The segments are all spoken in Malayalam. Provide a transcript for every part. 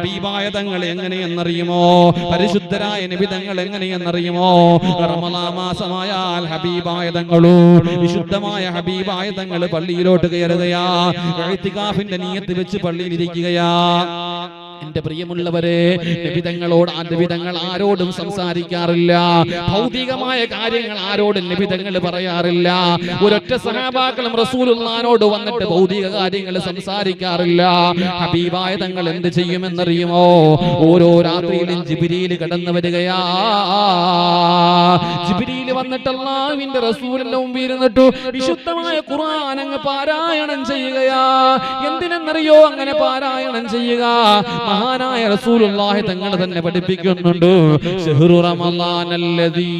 ഹബീബായ തങ്ങൾ എങ്ങനെയെന്നറിയുമോ? പരിശുദ്ധരായ നിബിതങ്ങൾ എങ്ങനെയെന്നറിയുമോ? റമലാമാസമായാൽ ഹബീബായ തങ്ങളോ വിശുദ്ധമായ ഹബീബായ തങ്ങൾ പള്ളിയിലോട്ട് കയറുകയാ നീയത്ത് വെച്ച് പള്ളിയിൽ ഇരിക്കുകയാ എന്റെ പ്രിയമുള്ളവരെ നിബിതങ്ങളോട് നിബിതങ്ങൾ ആരോടും സംസാരിക്കാറില്ല. ഭൗതികമായ കാര്യങ്ങൾ ആരോടും നിബിതങ്ങൾ പറയാറില്ല. ഒരൊറ്റ സഹാബാക്കളും റസൂലുള്ളാനോട് വന്നിട്ട് ഭൗതിക കാര്യങ്ങൾ സംസാരിക്കാറില്ല. ഹബീബായ തങ്ങൾ എന്ത് ചെയ്യുമെന്നറിയുമോ? ഓരോ രാത്രിയിലും ജിബിരിയിൽ കടന്നു വരികയാ. ജിബിരിയിൽ വന്നിട്ട് അള്ളാഹുവിന്റെ റസൂലിന്റെ മുമ്പിൽ വിശുദ്ധമായ ഖുർആൻ അങ്ങ് പാരായണം ചെയ്യുകയാ. എന്തിനെന്നറിയോ അങ്ങനെ പാരായണം ചെയ്യുക? മഹാനായ റസൂലുള്ളാഹി തങ്ങൾ തന്നെ പഠിപ്പിക്കുന്നുണ്ട്. ഷഹ്റു റമളാനല്ലദീ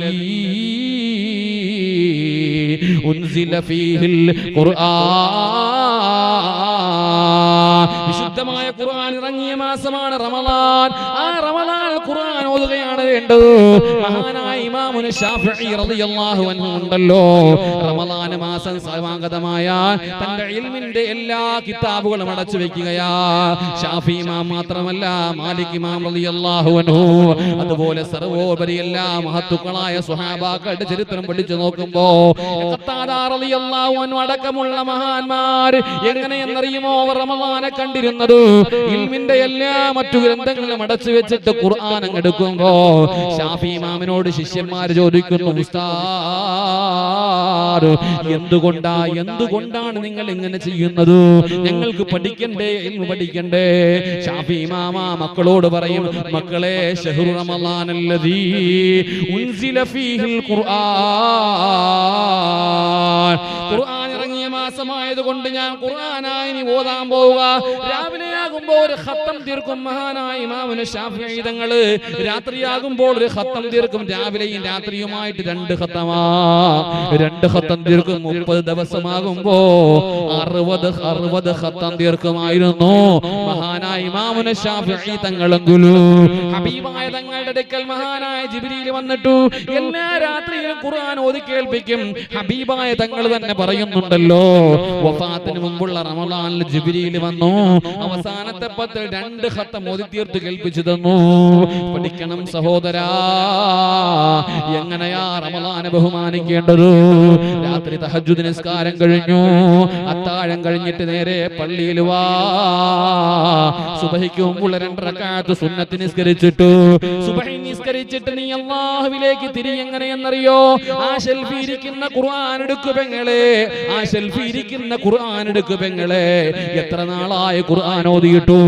ഉൻസില ഫീഹിൽ ഖുർആൻ. വിശുദ്ധമായ ഖുർആൻ ഇറങ്ങിയ മാസമാണ് റമളാൻ ആ റമളാൻ ഓതുകയാണ് വേണ്ടത്. മഹാനായ ഇമാമുന റളിയല്ലാഹു അൻഹു ഉണ്ടല്ലോ. റമളാൻ മാസം സമാഗതമായ തന്റെ ഇൽമിന്റെ എല്ലാ കിതാബുകളും അടച്ചു വെക്കുകയാ. ഷാഫി ഇമാം മാത്രമല്ല മാലിക് ഇമാം റളിയല്ലാഹു അൻഹു. അതുപോലെ സർവോപരി എല്ലാ മഹത്തുക്കളായ സ്വഹാബാക്കളുടെ ചരിത്രം പഠിച്ചു നോക്കുമ്പോ ഖത്താദ റളിയല്ലാഹു അൻഹു അടക്കമുള്ള മഹാന്മാർ എങ്ങനെയെന്നറിയുമോ റമളാനെ കണ്ടിരുന്നത്? ഇൽമിന്റെ എല്ലാ മറ്റു ഗ്രന്ഥങ്ങളും അടച്ചു വെച്ചിട്ട് ഖുർആൻ അങ്ങ് എടുക്കുമ്പോ ഷാഫി ഇമാമിനോട് ശിഷ്യന്മാർ ചോദിക്കുന്നു ഉസ്താദ് എന്തുകൊണ്ടാ എന്തുകൊണ്ടാണ് നിങ്ങൾ ഇങ്ങനെ ചെയ്യുന്നത്? ഞങ്ങൾക്ക് പഠിക്കണ്ടേ എന്ന് പഠിക്കണ്ടേ? ഷാഫി ഇമാമ മക്കളോട് പറയും മക്കളെ ഷഹ്റു ഉൻസില ഖുർആൻ. ഖുർആൻ ഇറങ്ങിയ മാസമായതുകൊണ്ട് ഞാൻ ഖുർആനായി ഓതാൻ പോവുക. രാവിലെ ആകുമ്പോൾ ഒരു ഖത്തം തീർക്കും. മഹാനായ ഇമാമുന ഷാഫിതങ്ങൾ രാത്രിയാകുമ്പോൾ ഒരു ഖത്തം തീർക്കും. രാവിലെയും രാത്രിയുമായിട്ട് രണ്ട് ഖത്തമാ. രണ്ട് ഖത്തം തീർക്കും. മുപ്പത് ദിവസമാകുമ്പോ അറുപത് അറുപത് ഖത്തം തീർക്കുമായിരുന്നു. മഹാനായ ഇമാമുന ഷാഫി തങ്ങളെങ്കിലു ഹബീബായ തങ്ങളുടെ അടുക്കൽ മഹാനായ ജിബ്രീൽ വന്നിട്ടു എല്ലാ രാത്രിയിലും ഖുർആൻ ഓതി കേൾപ്പിക്കും. ഹബീബായ തങ്ങൾ തന്നെ പറയുന്നുണ്ടല്ലോ വഫാത്തിന് മുമ്പുള്ള റമളാനിൽ ജിബ്രീൽ വന്നു. അവസാനത്തെ പത്ത് രണ്ട് ഖത്തം ഓതി തീർത്ത് കേൾപ്പിച്ചു തന്നു പഠിക്കണം സഹോദരാ. എങ്ങനെയാ റമളാനെ ബഹുമാനിക്കേണ്ടത്? രാത്രി തഹജ്ജുദ് നിസ്കാരം കഴിഞ്ഞു. അത്താഴം കഴിഞ്ഞിട്ട് നേരെ പള്ളിയിൽ വാ. സുബഹിക്ക് മുമ്പുള്ള സുന്നത്ത് നിസ്കരിച്ചിട്ടു. സുബഹി നിസ്കരിച്ചിട്ട് നീ അള്ളാഹുവിലേക്ക് തിരി എങ്ങനെയെന്നറിയോ ആ ഷെൽഫി ഇരിക്കുന്ന ഖുർആൻ എടുക്കു പെങ്ങളെ. ആ ഷെൽഫി ഇരിക്കുന്ന ഖുർആൻ എടുക്കു പെങ്ങളെ. എത്ര നാളായ ഖുർആൻ ഓതിയിട്ടു?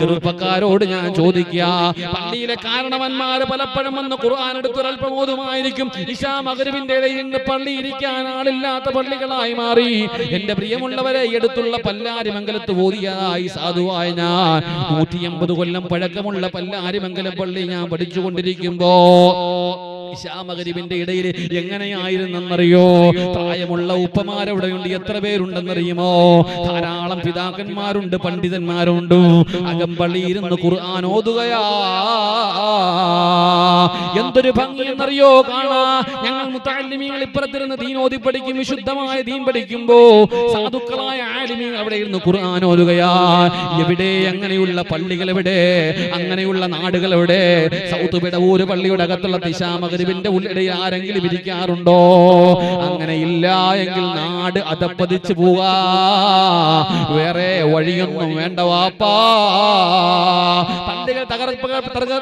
ചെറുപ്പക്കാരോട് ഞാൻ ചോദിക്കുക പള്ളിയിലെ കാരണവന്മാര് പലപ്പോഴും വന്ന് ഖുർആൻ എടുത്തൊരൽപ്പം ഓതുമായിരിക്കും. ഇഷാ മകരുവിന്റെ ഇടയിൽ നിന്ന് പള്ളി ഇരിക്കാൻ ആളില്ലാത്ത പള്ളികളായി മാറി. എന്റെ പ്രിയമുള്ളവരെ എടുത്തുള്ള പല്ലാരി പല്ലാരിമംഗലത്ത് ഓതിയതായി സാധുവായ ഞാൻ. നൂറ്റി കൊല്ലം പഴക്കമുള്ള പല്ലാരിമംഗലം പള്ളി ഞാൻ പഠിച്ചുകൊണ്ടിരിക്കുമ്പോ ഇശാമകരിവിന്റെ ഇടയിൽ എങ്ങനെയായിരുന്നെന്നറിയോ? പ്രായമുള്ള ഉപ്പമാരവിടെയുണ്ട്. എത്ര പേരുണ്ടെന്നറിയുമോ? ധാരാളം പിതാക്കന്മാരുണ്ട് പണ്ഡിതന്മാരുണ്ട്. അകമ്പള്ളി ഇരുന്ന് ഖുർആൻ ഓതുകയാ. എന്തൊരു ഭംഗി എന്നറിയോ കാണാ ഞങ്ങൾ മുത്താലിമീങ്ങൾ ഇപ്പുറത്തിരുന്ന് ദീൻ ഓതി പഠിക്കും വിശുദ്ധമായ ദീൻ പഠിക്കുമ്പോ സാധുക്കളായ ആലിമീങ്ങൾ അവിടെ ഇരുന്ന് ഖുർആൻ എവിടെ? അങ്ങനെയുള്ള പള്ളികൾ എവിടെ അങ്ങനെയുള്ള നാടുകൾ എവിടെ സൗത്ത് പിടവൂര് പള്ളിയുടെ അകത്തുള്ള ദിശാമകരിവിന്റെ ഉള്ളിടയിൽ ആരെങ്കിലും ഇരിക്കാറുണ്ടോ? അങ്ങനെ ഇല്ല എങ്കിൽ നാട് അതപ്പതിച്ചു പോവാ വേറെ വഴിയൊന്നും വേണ്ട വാപ്പാ. പള്ളികൾ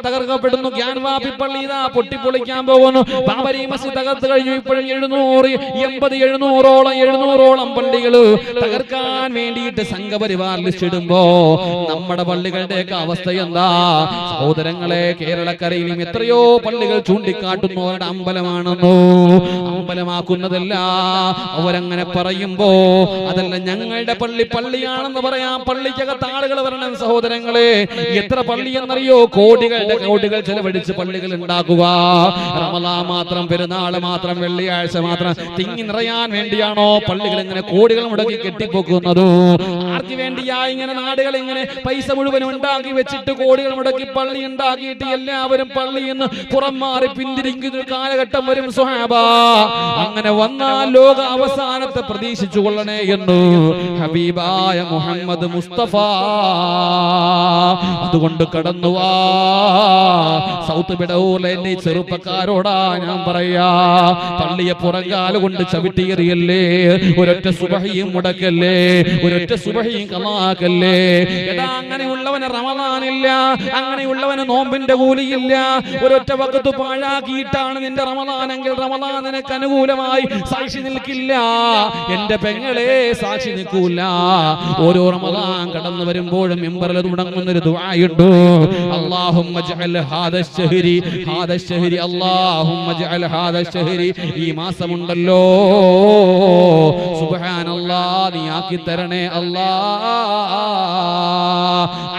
തകർക്കപ്പെടുന്നു ഗ്യാൻവാപി പള്ളി ഇതാ പൊട്ടിപ്പൊളിക്കാൻ പോകുന്നു ബാബരി മസ്ജിദ് തകർത്ത് കഴിഞ്ഞു. ഇപ്പോഴും എഴുന്നൂറ് എൺപത് എഴുന്നൂറോളം എഴുന്നൂറോളം പള്ളികൾ തകർക്കാൻ വേണ്ടിയിട്ട് സംഘപരിവാർ ലിസ്റ്റ് ഇടുമ്പോ നമ്മുടെ പള്ളികളുടെയൊക്കെ അവസ്ഥ എന്താ? സഹോദരങ്ങളെ കേരളക്കരയിലും എത്രയോ പള്ളികൾ ചൂണ്ടിക്കാട്ടുന്നു അവരുടെ അമ്പലമാണെന്നോ? അമ്പലമാക്കുന്നതല്ല. അവരങ്ങനെ പറയുമ്പോ അതല്ല ഞങ്ങളുടെ പള്ളി പള്ളിയാണെന്ന് പറയാം. പള്ളിക്കകത്ത് ആളുകൾ വരണം സഹോദരങ്ങളെ. എത്ര പള്ളി എന്നറിയോ? കോടികളുടെ കോടികൾ ചെലവഴിച്ച് പള്ളികൾ ഉണ്ടാക്കുക. റമലാ മാത്രം പെരുന്നാൾ മാത്രം വെള്ളിയാഴ്ച മാത്രം തിങ്ങി നിറയാൻ വേണ്ടിയാണോ പള്ളികൾ ഇങ്ങനെ കോടികൾ മുടക്കി കെട്ടിപ്പോക്കുന്നത്? ആർക്ക് വേണ്ടിയാ ഇങ്ങനെ നാടുകൾ ഇങ്ങനെ പൈസ മുഴുവൻ ഉണ്ടാക്കി വെച്ചിട്ട് കോടികൾ മുടക്കി പള്ളി ഉണ്ടാക്കിയിട്ട് എല്ലാവരും പള്ളിയിൽ നിന്ന് പുറം മാറി പിന്തിരിഞ്ഞ് ഇരിക്കുന്ന ഒരു കാലഘട്ടം വരും സുഹാബ. അങ്ങനെ വന്നാൽ ലോക അവസാനത്തെ പ്രതീക്ഷിച്ചു കൊള്ളണേ എന്ന് ഹബീബായ മുഹമ്മദ് മുസ്തഫ. അതുകൊണ്ട് കടന്നു വാ സൗത്ത് ബിടവൂലെ എന്നെ ചെറുപ്പക്കാരോടാ ഞാൻ പറയാ. പള്ളിയെ പുറങ്കാൽ കൊണ്ട് ചവിട്ടിയേറിയല്ലേ? ഒരൊറ്റ സുബഹിയും മുടക്കല്ലേ? ഒരൊറ്റ സുബഹിയും കമാക്കല്ലേ? എടാ അങ്ങനെയുള്ളവന് റമദാനില്ല. അങ്ങനെയുള്ളവന് നോമ്പിന്റെ കൂലിയില്ല. ഒരൊറ്റ വക്കത്ത് പാഴാക്കിയിട്ടാണ് നിന്റെ റമദാനെങ്കിൽ റമദാൻ നിനക്ക് അനുകൂലമായി. സാക്ഷി നിൽക്കില്ല. എന്റെ പെങ്ങളെ സാക്ഷി നിൽക്കൂല. ഓരോ റമദാൻ കടന്നു വരുമ്പോഴും മെമ്പറിൽ തുടങ്ങുന്ന ഒരു ദുആയുണ്ട്. അല്ലാഹുമ്മ ജഅൽ ഹാദ ശഹരി. ഹാദ ശഹരി അല്ലാഹുമ്മ ജഅൽ ഹാദ ശഹരി. ഈ മാസമുണ്ടല്ലോ. സുബ്ഹാനല്ലാഹ് നീ ആക്കി തരണേ അല്ലാ.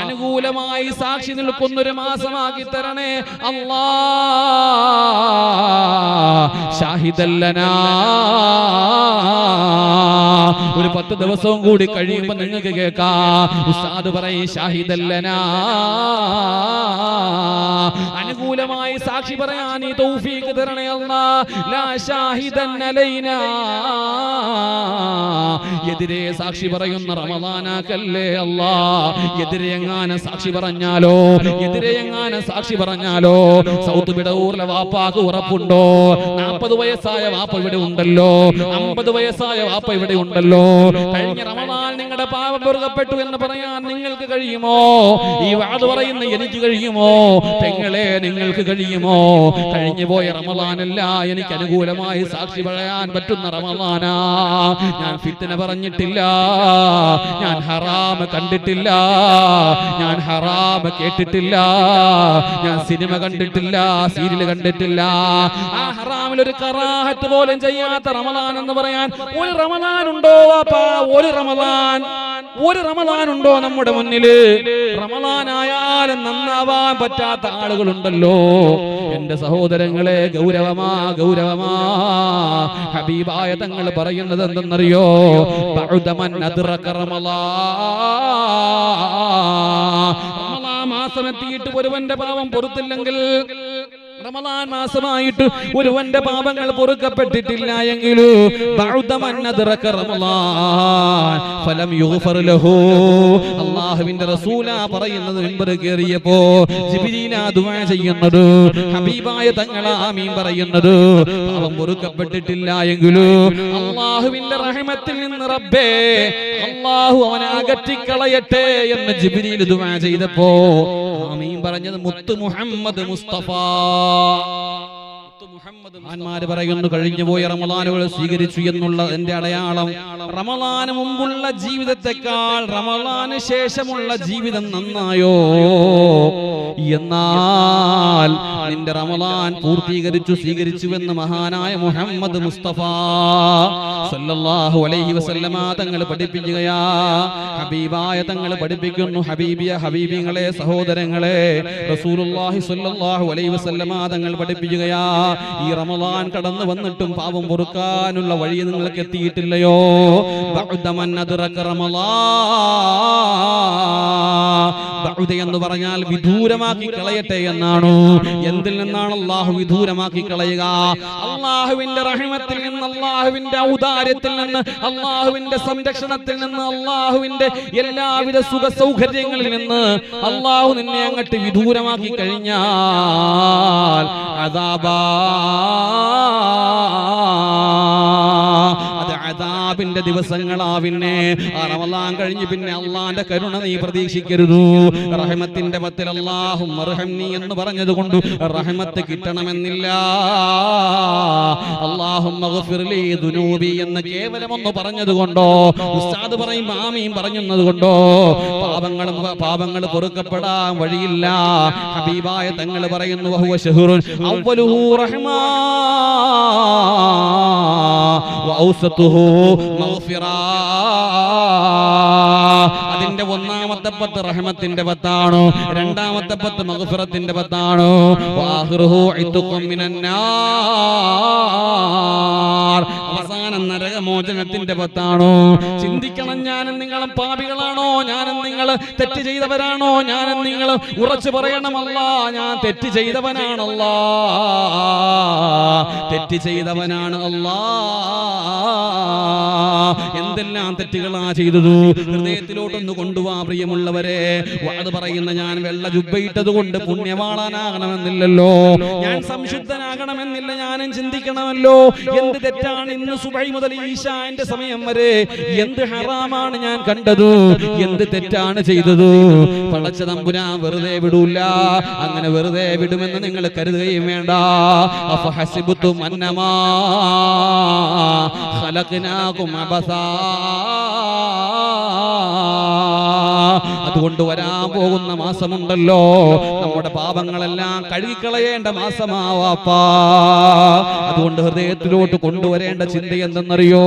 അനുകൂലമായി സാക്ഷി നിൽക്കുന്ന ഒരു മാസമാക്കി തരണേ അല്ലാ. ഷാഹിദല്ലനാ. ഒരു പത്ത് ദിവസവും കൂടി കഴിയുമ്പോ നിങ്ങൾക്ക് കേൾക്കാം. ഉസ്താദ് പറയും ഷാഹിദല്ലനാ. അനുകൂലമായി സാക്ഷി പറയാൻ ഈ തൗഫീഖ് തരണേ അല്ലാ ലാ ഷാഹിദൻ അലൈനാ. എതിരെ സാക്ഷി പറയുന്ന റമദാനാക്കല്ലേ അല്ലാ എതിരെ എങ്ങാനും സാക്ഷി പറഞ്ഞാലോ? എതിരെ എങ്ങാനും സാക്ഷി പറഞ്ഞാലോ? സൗത്ത് വിടവൂരിലെ വാപ്പാക്ക് ഉറപ്പുണ്ടോ? നാൽപ്പത് വയസ്സായ വാപ്പ ഇവിടെ ഉണ്ടല്ലോ. അമ്പത് വയസ്സായ വാപ്പ ഇവിടെ ഉണ്ടല്ലോ. കഴിഞ്ഞ റമദാൻ നിങ്ങളുടെ പാപം പെറുകപ്പെട്ടു എന്ന് പറയാൻ നിങ്ങൾക്ക് കഴിയുമോ? ഈ വാത് പറയുന്ന എനിക്ക് കഴിയുമോ? പെങ്ങളെ നിങ്ങൾക്ക് കഴിയുമോ? കഴിഞ്ഞു പോയ റമലാനല്ല എനിക്ക് അനുകൂലമായി സാക്ഷി പറയാൻ പറ്റുന്ന റമലാനാ ഞാൻ ഫിത്തിന പറഞ്ഞിട്ടില്ല ഞാൻ ഹറാമ് കണ്ടിട്ടില്ല ഞാൻ ഹറാമ് കേട്ടിട്ടില്ല ഞാൻ സിനിമ കണ്ടിട്ടില്ല സീരിയൽ കണ്ടിട്ടില്ല. ആ ഹറാമിൽ ഒരു കറാഹത്ത് പോലും ചെയ്യാത്ത റമലാൻ എന്ന് പറയാൻ ഒരു റമലാൻ ഉണ്ടോ അപ്പാ ഒരു റമദാൻ. ഒരു റമദാൻ ഉണ്ടോ നമ്മുടെ മുന്നിൽ? റമദാൻ ആയാലും നന്നാവാൻ പറ്റാത്ത ആളുകളുണ്ടല്ലോ. എന്റെ സഹോദരങ്ങളെ ഗൗരവമാ ഗൗരവമാ. ഹബീബായ തങ്ങൾ പറയുന്നത് എന്തെന്നറിയോ? റമളാൻ മാസം എത്തിയിട്ട് ഒരുവന്റെ പാവം പൊറുത്തില്ലെങ്കിൽ റമദാൻ മാസമായിട്ട് ഒരുവന്റെ പാപങ്ങൾ പൊറുക്കപ്പെട്ടിട്ടില്ല എങ്കിൽ അല്ലാഹുവിന്റെ റസൂല പറയുന്നത് കേറിയപ്പോ ചെയ്യുന്നത് ഹബീബായ തങ്ങൾ ആമീൻ പറയുന്നത് പാപം പൊറുക്കപ്പെട്ടിട്ടില്ല എങ്കിൽ അള്ളാഹുവിന്റെ റഹ്മത്തിൽ നിന്ന് റബ്ബേ അള്ളാഹു അവനെ അകറ്റിക്കളയട്ടെ എന്ന് ജിബ്രീൽ ദുവാ ചെയ്തപ്പോ ആമീൻ പറഞ്ഞത് മുത്ത് മുഹമ്മദ് മുസ്തഫ. Allah മഹാന്മാര് പറയുന്നു കഴിഞ്ഞു പോയ റമദാനുകൾ സ്വീകരിച്ചു എന്നുള്ള എന്റെ അടയാളം. റമദാന് മുമ്പുള്ള ജീവിതത്തെക്കാൾ റമദാന് ശേഷമുള്ള ജീവിതം നന്നായോ? എന്നാൽ നിന്റെ റമദാൻ പൂർത്തീകരിച്ചു സ്വീകരിച്ചുവെന്ന് മഹാനായ മുഹമ്മദ് മുസ്തഫ സല്ലല്ലാഹു അലൈഹി വസല്ലമ തങ്ങൾ പഠിപ്പിക്കുകയാ. ഹബീബായ തങ്ങൾ പഠിപ്പിക്കുന്നു ഹബീബിയ ഹബീബിങ്ങളെ സഹോദരങ്ങളെ. റസൂലുള്ളാഹി സല്ലല്ലാഹു അലൈഹി വസല്ലമ തങ്ങൾ പഠിപ്പിക്കുകയാ. ഈ റമദാൻ കടന്നു വന്നിട്ടും പാവം പൊറുക്കാനുള്ള വഴി നിങ്ങൾക്ക് എത്തിയിട്ടില്ലയോ? എന്ന് പറഞ്ഞാൽ വിദൂരമാക്കി കളയട്ടെ എന്നാണോ. എന്തിൽ നിന്നാണ് അള്ളാഹു വിദൂരമാക്കി കളയുക? അള്ളാഹുവിന്റെ റഹിമത്തിൽ നിന്ന് അള്ളാഹുവിന്റെ ഔദാര്യത്തിൽ നിന്ന് അള്ളാഹുവിന്റെ സംരക്ഷണത്തിൽ നിന്ന് അള്ളാഹുവിന്റെ എല്ലാവിധ സുഖ സൗകര്യങ്ങളിൽ നിന്ന് അള്ളാഹു നിന്നെ അങ്ങട്ട് വിദൂരമാക്കി കഴിഞ്ഞാൽ عذابا അതാബിന്റെ ദിവസങ്ങളാ പിന്നെ ആ റമദാൻ കഴിഞ്ഞ് പിന്നെ അള്ളാന്റെ കരുണ നീ പ്രതീക്ഷിക്കരുത്. റഹമത്തിന്റെ പത്തിൽ അള്ളാഹും നീ എന്ന് പറഞ്ഞത് കൊണ്ട് റഹമത്ത് കിട്ടണമെന്നില്ല. അള്ളാഹും എന്ന് കേവലം ഒന്ന് പറഞ്ഞത് കൊണ്ടോ ഉസ്താദ് പറയും മാമിയും പറഞ്ഞത് കൊണ്ടോ പാപങ്ങളും പാപങ്ങൾ പൊറുക്കപ്പെടാൻ വഴിയില്ല. ഹബീബായ തങ്ങൾ പറയുന്നു വഹുവ ഷഹുറുൻ റഹ്മാ വഔസതുഹു അതിന്റെ ഒന്നാമത്തെ പത്ത് റഹ്മത്തിന്റെ പത്താണോ? രണ്ടാമത്തെ പത്ത് മഗ്ഫിറത്തിന്റെ പത്താണോ? അവസാനം നരകമോചനത്തിന്റെ പത്താണോ? ചിന്തിക്കണം ഞാനും നിങ്ങളും പാപികളാണോ? ഞാനും നിങ്ങൾ തെറ്റ് ചെയ്തവരാണോ? ഞാനും നിങ്ങൾ ഉറച്ചു പറയണമല്ല ഞാൻ തെറ്റ് ചെയ്തവനാണല്ല തെറ്റ് ചെയ്തവനാണ് അല്ലാ. എന്തെല്ലാം തെറ്റുകളാ ചെയ്തത്? ഹൃദയത്തിലോട്ടൊന്ന് കൊണ്ടുപോവാ പ്രിയമുള്ളവരെ അത് പറയുന്ന ഞാൻ വെള്ള ജുബയിട്ടത് കൊണ്ട് പുണ്യവാളാനാകണമെന്നില്ലല്ലോ. ഞാൻ സംശുദ്ധനാകണമെന്നില്ല ഞാനും ചിന്തിക്കണമല്ലോ. എന്ത് തെറ്റാണ് ഇന്ന് സുബൈ മുതൽ ഈശാന്റെ സമയം വരെ? എന്ത് ഹറാമാണ് ഞാൻ കണ്ടത്? എന്ത് തെറ്റാണ് ചെയ്തത്? പളച്ച തമ്പുരാൻ വെറുതെ വിടൂല. അങ്ങനെ വെറുതെ വിടുമെന്ന് നിങ്ങൾ കരുതുകയും വേണ്ട. അഫഹസിബുത്തും അന്നമാ ഖലഖനാകും അബസാ. അതുകൊണ്ട് വരാൻ പോകുന്ന മാസമുണ്ടല്ലോ. നമ്മുടെ പാപങ്ങളെല്ലാം കഴുകിക്കളയേണ്ട മാസമാവാപ്പാ. അതുകൊണ്ട് ഹൃദയത്തിലോട്ട് കൊണ്ടുവരേണ്ട ചിന്ത എന്തെന്നറിയോ?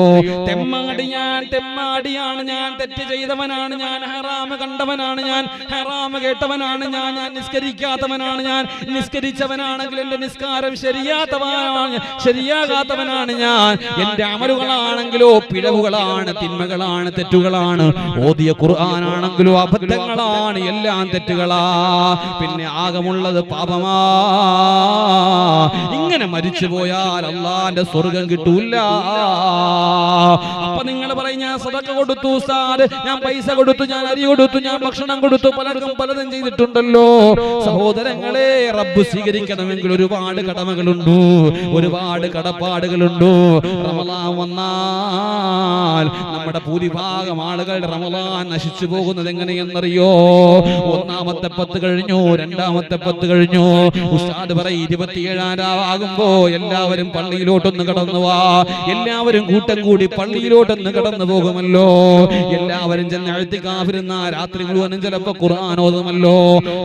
തെമ്മാടിയാൻ തെമ്മാടിയാണ് ഞാൻ തെറ്റ് ചെയ്തവനാണ് ഞാൻ ഹറാമ് കണ്ടവനാണ് ഞാൻ ഹറാമ് കേട്ടവനാണ് ഞാൻ ഞാൻ നിസ്കരിക്കാത്തവനാണ് ഞാൻ നിസ്കരിച്ചവനാണെങ്കിൽ എന്റെ നിസ്കാരം ശരിയാത്തവനാണ് ശരിയാകാത്തവനാണ് ഞാൻ. എന്റെ അമലുകളാണെങ്കിലോ പിഴവുകളാണ് തിന്മകളാണ് തെറ്റുകളാണ്. ഓതിയ ഖുർആനാണെങ്കിലോ അബദ്ധങ്ങളാണ് എല്ലാം തെറ്റുകളാ. പിന്നെ ആകമുള്ളത് പാപമാ. ഇങ്ങനെ മരിച്ചു പോയാൽ അള്ളാന്റെ സ്വർഗം കിട്ടൂല. അപ്പൊ നിങ്ങൾ പറയും ഞാൻ സദക്ക കൊടുത്തു സാറ് ഞാൻ പൈസ കൊടുത്തു ഞാൻ അരി കൊടുത്തു ഞാൻ ഭക്ഷണം കൊടുത്തു പലർക്കും പലതും ചെയ്തിട്ടുണ്ടല്ലോ. സഹോദരങ്ങളെ റബ്ബ് സ്വീകരിക്കണമെങ്കിൽ ഒരുപാട് കടമകളുണ്ട്. ഒരുപാട് കടപ്പാടുകളുണ്ട്. റമലാൻ വന്നാൽ നമ്മുടെ ഭൂരിഭാഗം ആളുകൾ റമലാൻ നശിച്ചു പോകുന്നത് എങ്ങനെയെന്നറിയോ? ഒന്നാമത്തെ പത്ത് കഴിഞ്ഞു രണ്ടാമത്തെ പത്ത് കഴിഞ്ഞു. ഉസ്താദ് പറയും ഇരുപത്തിയേഴാം രാവാകുമ്പോ എല്ലാവരും പള്ളിയിലോട്ടൊന്ന് കടന്നു വാ. എല്ലാവരും കൂട്ടം കൂടി പള്ളിയിലോട്ടൊന്ന് കടന്നു പോകുമല്ലോ. എല്ലാവരും ചെന്ന് കാഫിരുന്ന. രാത്രി മുഴുവനും ചിലപ്പോ ഖുർആൻ ഓതുമല്ലോ.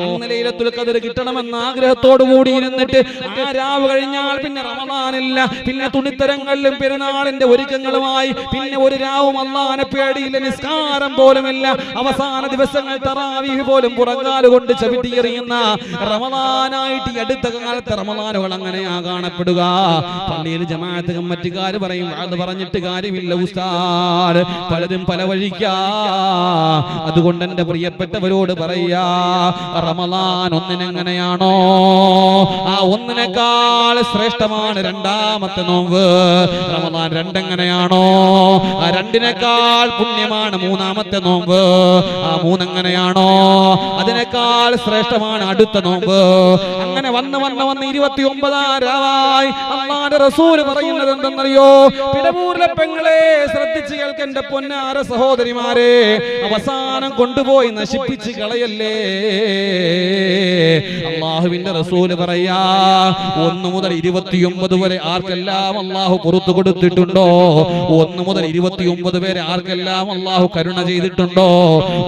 അന്ന് ലൈലത്തുൽ ഖദർ കിട്ടണമെന്ന ആഗ്രഹത്തോടു കൂടി ഇരുന്നിട്ട് ആ രാവ് കഴിഞ്ഞാൽ പിന്നെ റമദാനില്ല. പിന്നെ തുണിത്തരങ്ങളിലും പെരുന്നാളിന്റെ ഒരുക്കങ്ങളുമായി പിന്നെ ഒരു രാവും അള്ളാനെ പേടിയില്ല നിസ്കാരം പോലുമില്ല. അവസാന ദിവസങ്ങൾ തറാവീഹ് പോലും പുറങ്കാലുകൊണ്ട് ചവിട്ടിയെറിയുന്ന റമദാനായിട്ട് ഈ അടുത്ത കാലത്തെ റമദാനുകൾ അങ്ങനെയാ കാണപ്പെടുക. പള്ളിയിൽ ജമാഅത്ത് കമ്മറ്റിക്കാർ പറയും അത് പറഞ്ഞിട്ട് കാര്യമില്ല ഉസ്താദ് പലതും പല വഴിക്കാ. അതുകൊണ്ട് എന്റെ പ്രിയപ്പെട്ടവരോട് പറയാ റമലാൻ ഒന്നിനെങ്ങനെയാണോ? ആ ഒന്നിനേക്കാൾ ശ്രേഷ്ഠമാണ് രണ്ടാമത്തെ നോമ്പ്. റമലാൻ രണ്ടെങ്ങനെയാണോ? ആ രണ്ടിനേക്കാൾ പുണ്യമാണ് മൂന്നാമത്തെ നോമ്പ്. ആ മൂന്നെങ്ങനെയാണോ? അതിനേക്കാൾ ശ്രേഷ്ഠമാണ് അടുത്ത നോമ്പ്. അങ്ങനെ വന്ന് വന്ന് വന്ന് ഇരുപത്തി ഒമ്പതാം അള്ളാന്റെ റസൂൽ പറയുന്നത് എന്തെന്നറിയോ? പിടമൂരിലെ പെങ്ങളെ ശ്രദ്ധിച്ച് കേൾക്കെന്റെ പൊന്നാര സഹോദരിമാരെ അവസാനം കൊണ്ടുപോയി നശിപ്പിച്ച് കളയല്ലേ? അള്ളാഹുവിന്റെ റസൂൽ പറയാ ഒന്ന് മുതൽ ഇരുപത്തിയൊമ്പത് വരെ ആർക്കെല്ലാം അള്ളാഹു പുറത്തു കൊടുത്തിട്ടുണ്ടോ? ഒന്ന് മുതൽ ഇരുപത്തിയൊമ്പത് വരെ ആർക്കെല്ലാം അള്ളാഹു കരുണ ചെയ്തിട്ടുണ്ടോ?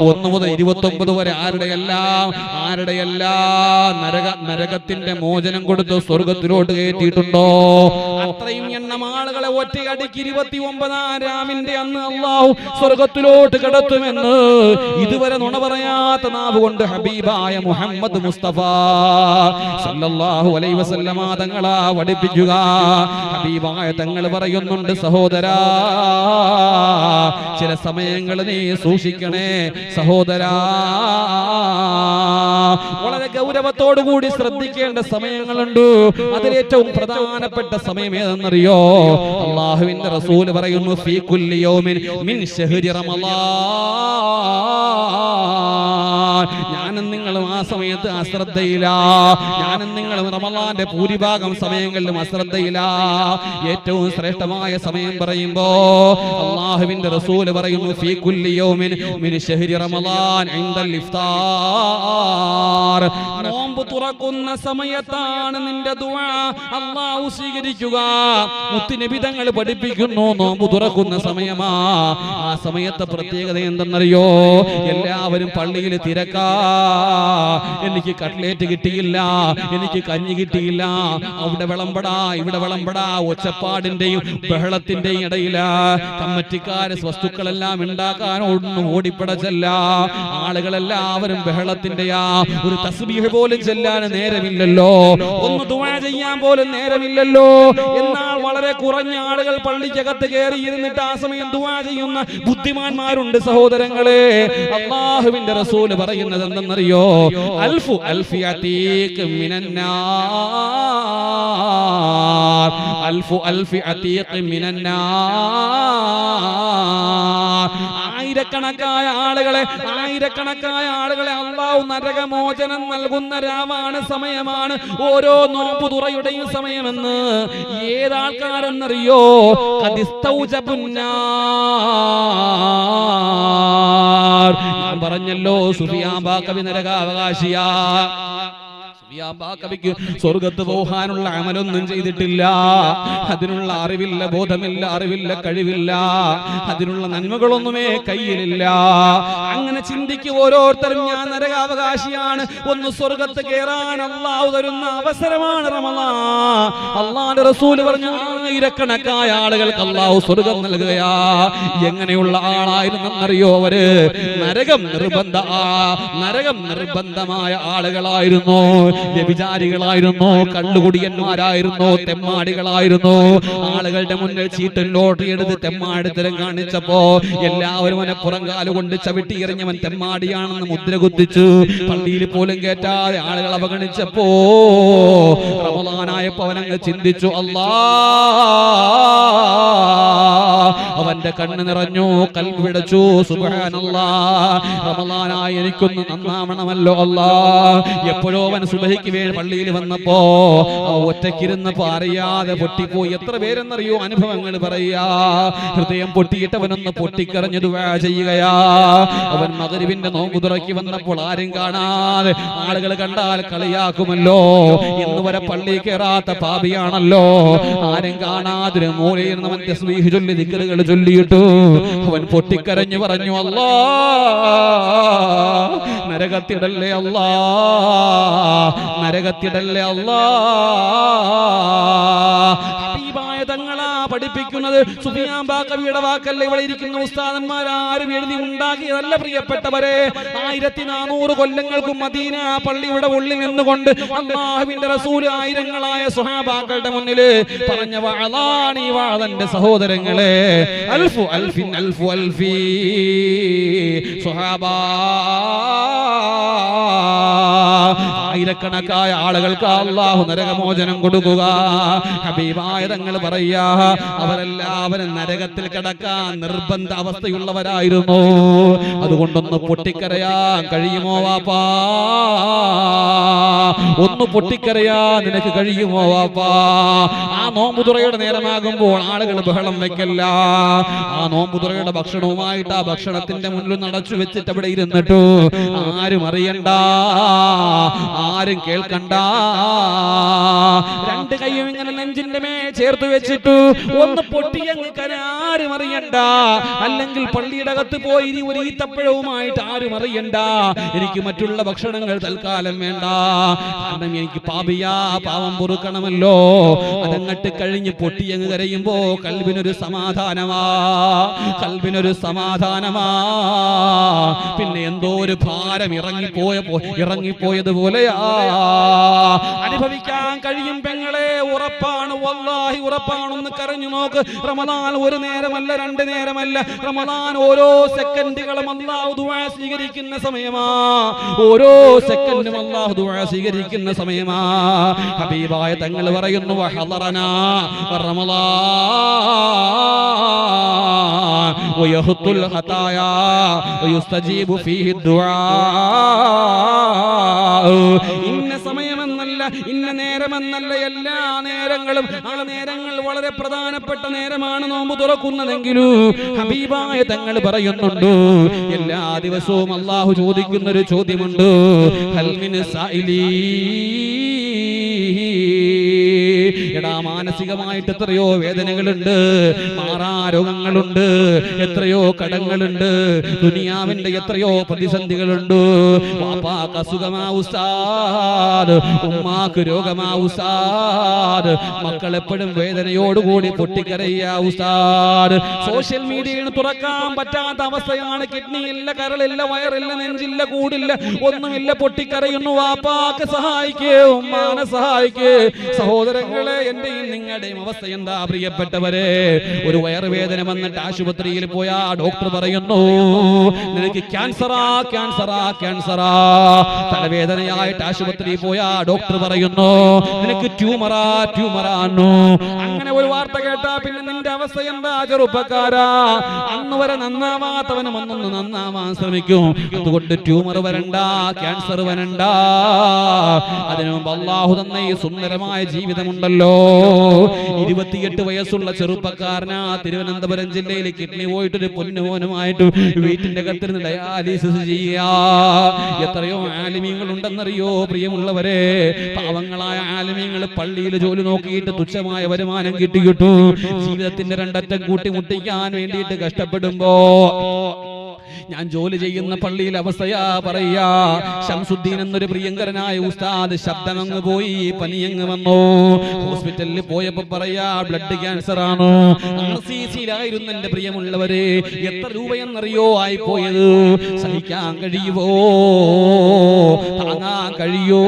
ഒന്ന് മുതൽ ഇരുപത്തി വരെ ആരുടെയെല്ലാം ആരുടെയെല്ലാം നരക നരകത്തിന്റെ മോചനം കൊടുത്ത് സ്വർഗത്തിലോട്ട് കയറ്റിയിട്ടുണ്ടോ? അത്രയും എണ്ണം ആളുകളെ ഒറ്റയടിക്ക് ഇരുപത്തി ഒമ്പതാം രാമിന്റെ അന്ന് അള്ളാഹു സ്വർഗത്തിലോട്ട് കിടത്തുമെന്ന് ഇതുവരെ നുണ പറയാത്ത നാവ് കൊണ്ട് ഹബീബായ മുഹമ്മദ് മുസ്തഫ സല്ലല്ലാഹു അലൈഹി വസല്ലമ തങ്ങളാ പഠിപ്പിക്കുക. ഹബീബായ തങ്ങൾ പറയുന്നുണ്ട് സഹോദരാ ചില സമയങ്ങൾ നീ സൂക്ഷിക്കണേ സഹോദരാ. വളരെ ഗൗരവത്തോടു കൂടി ശ്രദ്ധിക്കേണ്ട സമയങ്ങളുണ്ട്. അതിലേറ്റവും പ്രധാനപ്പെട്ട സമയം ഏതെന്നറിയോ? അള്ളാഹുവിന്റെ റസൂൽ പറയുന്നു ഫീ കുല്ലി യൗമിൻ മിൻ ശഹരി റമളാൻ. ഞാനും നിങ്ങളും ആ സമയത്ത് അശ്രദ്ധയില്ല ഞാനും നിങ്ങളും റമലാന്റെ ഭൂരിഭാഗം സമയങ്ങളിലും അശ്രദ്ധയില്ല ഏറ്റവും ശ്രേഷ്ഠമായ സമയം പറയുമ്പോ അള്ളാഹുവിന്റെ റസൂൽ പറയുന്നു ഫീ കുല്ലി മിൻ ശഹ്രി റമളാൻ ഇൻദൽ ഇഫ്താർ. നോമ്പ് തുറക്കുന്ന സമയത്താണ് നിന്റെ ദുആ അള്ളാഹു സ്വീകരിക്കുക. മുത്തുനബി തങ്ങൾ പഠിപ്പിക്കുന്നു നോമ്പ് തുറക്കുന്ന സമയമാ. ആ സമയത്തെ പ്രത്യേകത എന്തെന്നറിയോ? എല്ലാവരും പള്ളിയിൽ തിര തിരക്കാ. എനിക്ക് കട്ട്ലേറ്റ് കിട്ടിയില്ല എനിക്ക് കഞ്ഞി കിട്ടിയില്ല. അവിടെ വിളമ്പടാ ഇവിടെ വിളമ്പടാ. ഒച്ചപ്പാടിന്റെയും ബഹളത്തിന്റെയും ഇടയില കമ്മറ്റിക്കാര് വസ്തുക്കളെല്ലാം ഉണ്ടാക്കാൻ ഒന്നും ഓടിപ്പടച്ചല്ല. ആളുകളെല്ലാവരും ബഹളത്തിന്റെയാ. ഒരു തസ്ബീഹ് പോലും ചെല്ലാൻ നേരമില്ലല്ലോ. ഒന്ന് ദുആ ചെയ്യാൻ പോലും നേരമില്ലല്ലോ. എന്നാൽ വളരെ കുറഞ്ഞ ആളുകൾ പള്ളിക്കകത്ത് കയറി ഇരുന്നിട്ട് ആ സമയം ദുആ ചെയ്യുന്ന ബുദ്ധിമാന്മാരുണ്ട് സഹോദരങ്ങളെ. അള്ളാഹുവിന്റെ റസൂൽ പറയുന്നത് എന്തെന്നറിയോ അൽഫു അൽഫി അതീഖ് മിനന്നാർ. അൽഫു അൽഫി അതീഖ് മിനന്നാർ. ആയിരക്കണക്കായ ആളുകളെ ആയിരക്കണക്കായ ആളുകളെ അള്ളാഹു നരകമോചനം നൽകുന്ന രാവാണ് സമയമാണ്. ഓരോ നോമ്പു തുറയുടെയും സമയമെന്ന്. ഏതാൾക്കാരെന്നറിയോ? കതിസ്തൗജബുന്നാർ. പറഞ്ഞല്ലോ സുഫിയാബാ കവി നരകാവകാശിയാ സ്വർഗത്ത് പോകാനുള്ള അമലൊന്നും ചെയ്തിട്ടില്ല. അതിനുള്ള അറിവില്ല ബോധമില്ല അറിവില്ല കഴിവില്ല. അതിനുള്ള നന്മകളൊന്നുമേ കയ്യിലില്ല. അങ്ങനെ ചിന്തിക്ക് ഓരോരുത്തരും ഞാൻ നരകാവകാശിയാണ് ഒന്ന് സ്വർഗത്ത് കയറാൻ അള്ളാഹു തരുന്ന അവസരമാണ് റമലാ അള്ളാന്റെ റസൂൽ പറഞ്ഞു ആയിരക്കണക്കായ ആളുകൾക്ക് അള്ളാഹു സ്വർഗം നൽകുകയാ. എങ്ങനെയുള്ള ആളായിരുന്നെന്നറിയോ അവർ? നരകം നിർബന്ധ നരകം നിർബന്ധമായ ആളുകളായിരുന്നു. വ്യഭിചാരികളായിരുന്നു കള്ളുകുടിയന്മാരായിരുന്നു തെമ്മാടികളായിരുന്നു. ആളുകളുടെ മുന്നിൽ ചീട്ടും ലോട്ടറി എടുത്ത് തെമ്മാടിത്തരം കാണിച്ചപ്പോ എല്ലാവരും അവനെ പുറംകാൽ കൊണ്ട് ചവിട്ടി എറിഞ്ഞവൻ തെമ്മാടിയാണെന്ന് മുദ്ര കുത്തിച്ചു. പള്ളിയിൽ പോലും കേറ്റാതെ ആളുകൾ അവഗണിച്ചപ്പോ റമദാനായപ്പോ അവനങ്ങ് ചിന്തിച്ചു അല്ലാ അവന്റെ കണ്ണ് നിറഞ്ഞു കൽവിടച്ചു റമദാനായി എനിക്കൊന്ന് നന്നാവണമല്ലോ അല്ലാ. എപ്പോഴോ അവൻ സുബഹിക്ക് വേണ്ടി പള്ളിയിൽ വന്നപ്പോ ഒറ്റക്കിരുന്ന് പറയാതെ അറിയാതെ പൊട്ടിപ്പോയി. എത്ര പേരെന്നറിയോ? അനുഭവങ്ങൾ പറയാ. ഹൃദയം പൊട്ടിയിട്ടവനൊന്ന് പൊട്ടിക്കറിഞ്ഞു ദുആ ചെയ്യുകയാ. അവൻ മകരുവിന്റെ നോമ്പ് തുറക്കി വന്നപ്പോൾ ആരും കാണാതെ ആളുകൾ കണ്ടാൽ കളിയാക്കുമല്ലോ. ഇന്ന് വരെ പള്ളി കയറാത്ത പാപിയാണല്ലോ. ആരും കാണാതെ മൂലയിൽ നിന്ന് ചൊല്ലി ദിക്റുകൾ ചൊല്ലിയിട്ടു. അവൻ പൊട്ടിക്കരഞ്ഞു പറഞ്ഞു അല്ലാ നരകത്തിടല്ലേ അല്ലാ നരകത്തിടല്ലേ അല്ലാ. പഠിപ്പിക്കുന്നത്. സുഫിയാൻ ബാക്കവിയുടെ വാക്കല്ല ഇവിടെ ഇരിക്കുന്ന ഉസ്താദന്മാരാരും എഴുതി ഉണ്ടാക്കിയതല്ല പ്രിയപ്പെട്ടവരെ. ആയിരത്തി നാനൂറ് കൊല്ലങ്ങൾക്കും മദീന പള്ളിയുടെ ഉള്ളിൽ നിന്നുകൊണ്ട് അള്ളാഹുവിന്റെ റസൂൽ ആയിരങ്ങളായ സുഹാബാക്കളുടെ മുന്നിൽ പറഞ്ഞ വാളാണ് ഈ വാളന്റെ സഹോദരങ്ങളെ അൽഫു അൽഫിൻ അൽഫു അൽഫി സുഹാബാ ആയിരക്കണക്കായ ആളുകൾക്ക് അള്ളാഹു നരകമോചനം കൊടുക്കുക. ഹബീബായ തങ്ങൾ പറയാ അവരെല്ലാവരും നരകത്തിൽ കിടക്കാൻ നിർബന്ധ അവസ്ഥയുള്ളവരായിരുന്നു. അതുകൊണ്ടൊന്ന് പൊട്ടിക്കരയാൻ കഴിയുമോ വാപ്പാ? ഒന്ന് പൊട്ടിക്കരയാൻ നിനക്ക് കഴിയുമോ വാപ്പാ? ആ നോമ്പുതുറയുടെ നേരമാകുമ്പോൾ ആളുകൾ ബഹളം വെക്കല്ല. ആ നോമ്പുതുറയുടെ ഭക്ഷണവുമായിട്ട് ആ ഭക്ഷണത്തിന്റെ മുന്നിൽ നടച്ചു വെച്ചിട്ട് അവിടെ ഇരുന്നിട്ടു. ആരും അറിയണ്ട. ആരും കേൾക്കണ്ട. രണ്ട് കൈയും ഇങ്ങനെ നെഞ്ചിന്റെ മേ ചേർത്ത് വെച്ചിട്ടു. ഒന്ന് പൊട്ടിയങ്ങ് ആരും അറിയണ്ട. അല്ലെങ്കിൽ പള്ളിയുടെ അകത്ത് പോയി ഇനി ഒരു ഈത്തപ്പഴവുമായിട്ട് ആരും അറിയണ്ട. എനിക്ക് മറ്റുള്ള ഭക്ഷണങ്ങൾ തൽക്കാലം വേണ്ട. കാരണം എനിക്ക് പാപിയാ പാവം പൊറുക്കണമല്ലോ. അതങ്ങട്ട് കഴിഞ്ഞ് പൊട്ടിയങ്ങ് കരയുമ്പോ കൽവിനൊരു സമാധാനമാ. കൽവിനൊരു സമാധാനമാ. പിന്നെ എന്തോ ഒരു ഭാരം ഇറങ്ങിപ്പോയ ഇറങ്ങിപ്പോയതുപോലെയാ. അനുഭവിക്കാൻ കഴിയും പെങ്ങളെ. ഉറപ്പാണ് വല്ലാഹി ഉറപ്പാണെന്ന് കരഞ്ഞു നോക്ക്. റമദാൻ ഒരു നേരമല്ല രണ്ട് നേരമല്ല. റമദാൻ ഓരോ സെക്കൻഡുകളും അള്ളാഹു ദുആ സ്വീകരിക്കുന്ന സമയമാ. ഓരോ സെക്കൻഡും അള്ളാഹു ദുആ സ്വീകരിക്കുന്ന സമയമാ. ഹബീബായ തങ്ങൾ പറയുന്നു വഹദറനാ റമദാൻ വയഹ്തുൽ الخطايا വയുസ്തജീബു ഫീഹി ദുആ. ഇന്ന സമയമെന്നല്ല ഇന്ന നേരമെന്നല്ല എല്ലാ നേരങ്ങളും. ആ നേരങ്ങൾ വളരെ പ്രധാനപ്പെട്ട നേരമാണ് നോമ്പ് തുറക്കുന്നതെങ്കിലും ഹബീബായ തങ്ങൾ പറയുന്നുണ്ട് എല്ലാ ദിവസവും അള്ളാഹു ചോദിക്കുന്നൊരു ചോദ്യമുണ്ട് ഹൽമിന് സായിലീ മാനസികമായിട്ട് എത്രയോ വേദനകളുണ്ട് മാറാരോഗങ്ങളുണ്ട് എത്രയോ കടങ്ങളുണ്ട് ദുനിയാവിന്റെ എത്രയോ പ്രതിസന്ധികളുണ്ട്. ഉമ്മാക്ക് രോഗമാവുസാദ് മക്കൾ എപ്പോഴും വേദനയോടുകൂടി പൊട്ടിക്കരയ്യ ഉസ്താദ് സോഷ്യൽ മീഡിയയിൽ തുറക്കാൻ പറ്റാത്ത അവസ്ഥയാണ് കിഡ്നി ഇല്ല കരളില്ല വയറില്ല നെഞ്ചില്ല കൂടില്ല ഒന്നുമില്ല പൊട്ടിക്കരയുന്നു. വാപ്പാക്ക് സഹായിക്കേ ഉമ്മാനെ സഹായിക്കേ. സഹോദരങ്ങളെ എന്റെയും നിങ്ങളുടെയും അവസ്ഥ എന്താ പ്രിയപ്പെട്ടവരെ? ഒരു വയറുവേദന വന്നിട്ട് ആശുപത്രിയിൽ പോയാ ഡോക്ടർ പറയുന്നു നിനക്ക് ക്യാൻസറാ ക്യാൻസറാ ക്യാൻസറാ. തലവേദനയായിട്ട് ആശുപത്രിയിൽ പോയാ ഡോക്ടർ പറയുന്നു നിനക്ക് ട്യൂമറാ ട്യൂമറാന്നു അങ്ങനെ ഒരു വാർത്ത കേട്ടാ പിന്നെ നിന്റെ അവസ്ഥ എന്താ ചെറുപ്പക്കാരാ? അന്ന് വരെ നന്നാവാത്തവനും അന്നൊന്ന് നന്നാവാൻ ശ്രമിക്കും. അതുകൊണ്ട് ട്യൂമർ വരണ്ട ക്യാൻസർ വരണ്ട. അതിനു അള്ളാഹു തന്നെ ഈ സുന്ദരമായ ജീവിതമുണ്ടല്ലോ. ഇരുപത്തിയെട്ട് വയസ്സുള്ള ചെറുപ്പക്കാരനാ തിരുവനന്തപുരം ജില്ലയിൽ കിഡ്നി പോയിട്ട് ഒരു പൊന്നുമോനുമായിട്ട് വീട്ടിന്റെ കത്തിരുന്ന് ഡയാലിസിസ് ചെയ്യാ എത്രയോ ആലിമീങ്ങൾ ഉണ്ടെന്നറിയോ പ്രിയമുള്ളവരെ പാവങ്ങളായ ആലിമീങ്ങൾ പള്ളിയിൽ ജോലി നോക്കിയിട്ട് തുച്ഛമായ വരുമാനം കിട്ടിയിട്ടു ജീവിതത്തിന്റെ രണ്ടറ്റം കൂട്ടിമുട്ടിക്കാൻ വേണ്ടിയിട്ട് കഷ്ടപ്പെടുമ്പോ ഞാൻ ജോലി ചെയ്യുന്ന പള്ളിയിൽ അവസ്ഥയാ പറയാ ഷംസുദ്ദീൻ എന്നൊരു പ്രിയങ്കരനായ ഉസ്താദ് ശബ്ദമങ്ങ് പോയി പനിയങ്ങ് വന്നു. ഹോസ്പിറ്റലിൽ പോയപ്പോ പറയാ ബ്ലഡ് ക്യാൻസർ ആണോ? ആയിരുന്നു എന്റെ പ്രിയമുള്ളവരെ. എത്ര രൂപയെന്നറിയോ? ആയി പോയത് സഹിക്കാൻ കഴിയുമോ താങ്ങാൻ കഴിയോ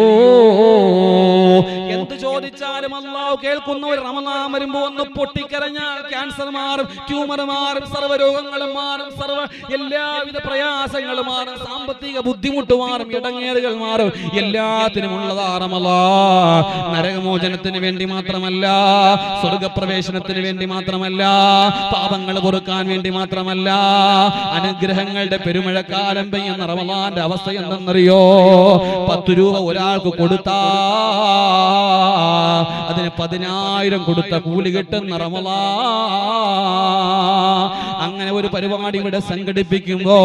എന്ത് ചോദിച്ചാലും അള്ളാഹു കേൾക്കുന്ന ഒരു റമദാൻ വരുമ്പോ ഒന്ന് പൊട്ടിക്കരഞ്ഞാൽ ക്യാൻസർ മാറും ട്യൂമർ മാറും സർവരോഗങ്ങളും മാറും സർവ എല്ലാവിധ പ്രയാസങ്ങളും മാറും സാമ്പത്തിക ബുദ്ധിമുട്ട് മാറും ഇടങ്ങേറുകൾ മാറും. എല്ലാത്തിനും ഉള്ളതാ റമദാ. നരകമോചനത്തിന് വേണ്ടി മാത്രമല്ല സ്വർഗപ്രവേശനത്തിന് വേണ്ടി മാത്രമല്ല പാപങ്ങൾ പൊറുക്കാൻ വേണ്ടി മാത്രമല്ല അനുഗ്രഹങ്ങളുടെ പെരുമഴക്കാലം പെയ്യുന്ന റമദാന്റെ അവസ്ഥ എന്തെന്നറിയോ? പത്ത് രൂപ ഒരാൾക്ക് കൊടുത്താ അതിന് പതിനായിരം കൊടുത്ത കൂലി കിട്ടുന്ന റമദാ അങ്ങനെ ഒരു പരിപാടി ഇവിടെ സംഘടിപ്പിക്കുമ്പോ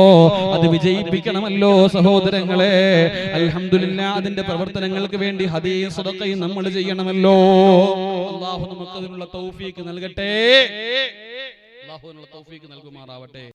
അത് വിജയിപ്പിക്കണമല്ലോ സഹോദരങ്ങളെ. അലഹമില്ല അതിന്റെ പ്രവർത്തനങ്ങൾക്ക് വേണ്ടി ഹദിയും സ്വതക്കയും നമ്മൾ ചെയ്യണമല്ലോ. അള്ളാഹു നമുക്ക് അതിനുള്ള തൗഫീക്ക് നൽകട്ടെ. അള്ളാഹു അതിനുള്ള തൗഫീക്ക് നൽകുമാറാവട്ടെ.